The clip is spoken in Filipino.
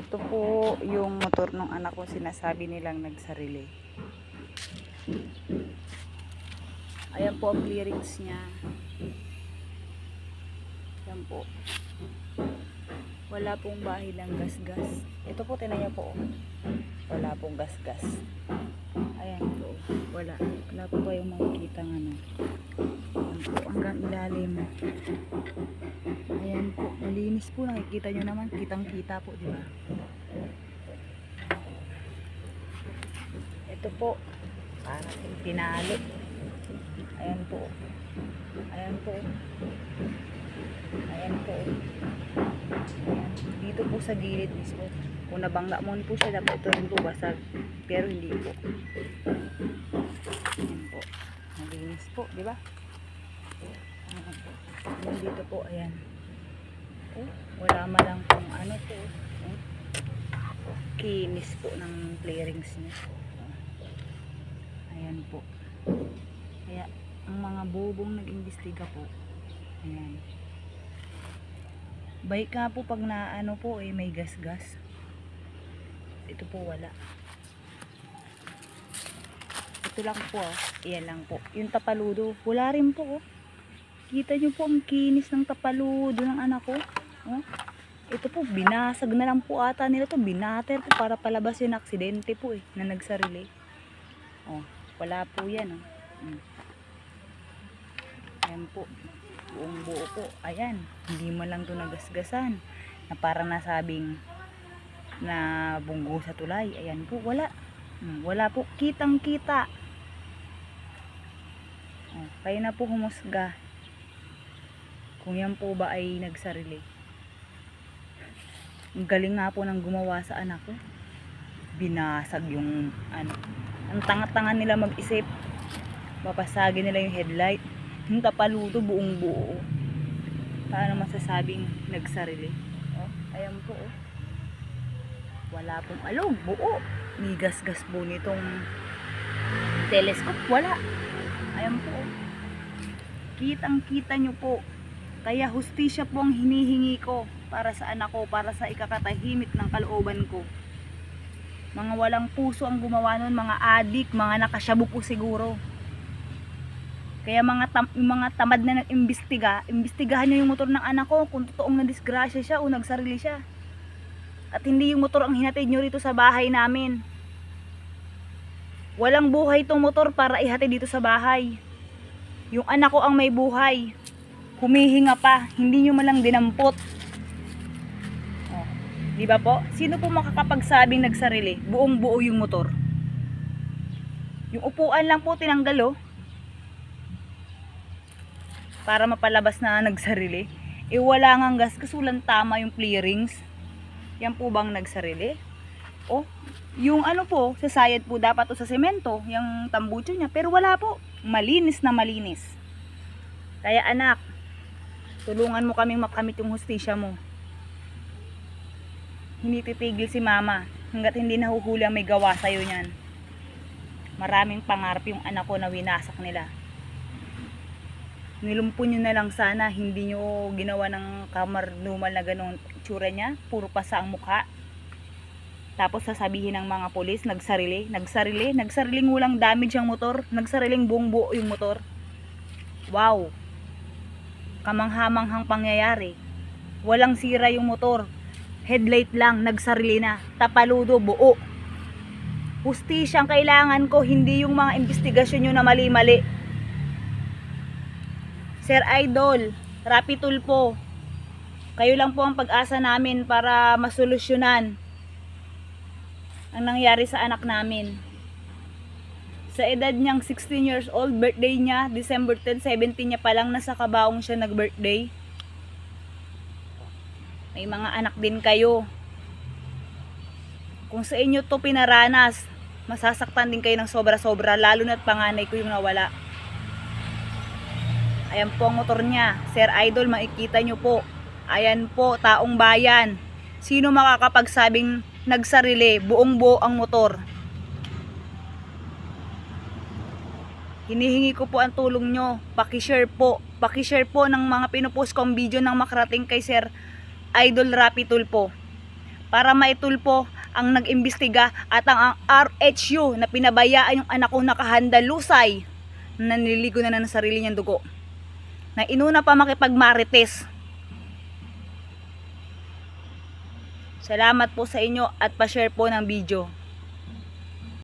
Ito po yung motor ng anak ko sinasabi nilang nagsarili. Ayan po ang clearings niya. Ayan po. Wala pong bahay ng gas-gas. Ito po, tinan niyo po. Wala pong gas-gas. Ayan po. Wala. Wala po kayong makikita ng ano. Po, hanggang ilalim. Ayan po. Malinis po. Nakikita nyo naman. Kitang-kita po, di ba? Ito po. Parang pinalo. Ayan po. Ayan po. Ayan po. Ayan. Dito po sa gilid mismo. Kung nabangga mo po siya, dapat ito rin po basag. Pero hindi po. Ayan po. Malinis po, di ba? Ayan. Ayan dito po, ayan. Oh, wala man lang pong ano po. Oh. Kinis po ng clearings niya. Ayan po. Kaya, ang mga bubong nag-imbestiga po, ayan. Bait nga po pag na ano po eh, may gas-gas. Ito po wala. Ito lang po ah. Iyan lang po. Yung tapaludo, wala rin po oh. Kita nyo po ang kinis ng tapaludo ng anak ko. Oh. Ito po, binasag na lang po ata nila to. Binater po para palabas yung aksidente po eh, na nagsarili. Oh, wala po yan oh. Mm. Ayan po. Buong buo po. Ayan. Hindi mo lang to nagasgasan. Na para nasabing na bunggo sa tulay. Ayan po. Wala. Hmm, Wala po. Kitang kita. Oh, kayo na po humusga. Kung yan po ba ay nagsarili. Ang galing nga po ng gumawa sa anak ko. Binasag yung ano. Ang tanga-tanga nila mag-isip. Papasagin nila yung headlight. Yung tapaluto buong buo. Paano masasabing nagsarili? Oh, ayan po oh. Wala pong alog, buo. May gas-gas po nitong telescope. Wala. Ayan po oh. Kitang-kita nyo po. Kaya hustisya po ang hinihingi ko para sa anak ko, para sa ikakatahimik ng kalooban ko. Mga walang puso ang gumawa nun, mga adik, mga nakasyabu po siguro. Kaya mga tam- mga tamad na nag-imbestiga, imbestigahan niyo yung motor ng anak ko kung totoong nadisgrasya siya o nagsarili siya. At hindi yung motor ang hinatid nyo rito sa bahay namin. Walang buhay tong motor para ihatid dito sa bahay. Yung anak ko ang may buhay. Humihinga pa, hindi nyo malang dinampot. Oh, di ba po? Sino po makakapagsabing nagsarili? Buong buo yung motor. Yung upuan lang po tinanggal oh para mapalabas na nagsarili. E wala nga gas kasulan tama yung clearings. Yan po bang nagsarili? O, yung ano po, sa sayad po dapat o sa semento, yung tambucho niya. Pero wala po. Malinis na malinis. Kaya anak, tulungan mo kaming makamit yung hustisya mo. Hindi titigil si mama hanggat hindi nahuhuli ang may gawa sa'yo niyan. Maraming pangarap yung anak ko na winasak nila nilumpo nyo na lang sana, hindi nyo ginawa ng kamar normal na ganun tsura niya, puro pasa ang mukha. Tapos sasabihin ng mga polis, nagsarili, nagsarili, nagsariling walang damage ang motor, nagsariling buong buo yung motor. Wow! Kamanghamanghang pangyayari. Walang sira yung motor. Headlight lang, nagsarili na. Tapaludo, buo. Hustisya ang kailangan ko, hindi yung mga investigasyon nyo na mali-mali. Sir Idol, Rapi Tulpo, kayo lang po ang pag-asa namin para masolusyonan ang nangyari sa anak namin. Sa edad niyang 16 years old, birthday niya, December 10, 17 niya pa lang nasa kabaong siya nag-birthday. May mga anak din kayo. Kung sa inyo to pinaranas, masasaktan din kayo ng sobra-sobra, lalo na't panganay ko yung nawala. Ayan po ang motor niya. Sir Idol, makikita nyo po. Ayan po, taong bayan. Sino makakapagsabing nagsarili, buong buo ang motor? Hinihingi ko po ang tulong nyo. Pakishare po. Pakishare po ng mga pinupost kong video ng makarating kay Sir Idol Rapi Tulpo. para maitulpo ang nag-imbestiga at ang, ang RHU na pinabayaan yung anak kong nakahandalusay na nililigo na ng sarili niyang dugo. Na inuna pa makipagmarites. Salamat po sa inyo at pa-share po ng video.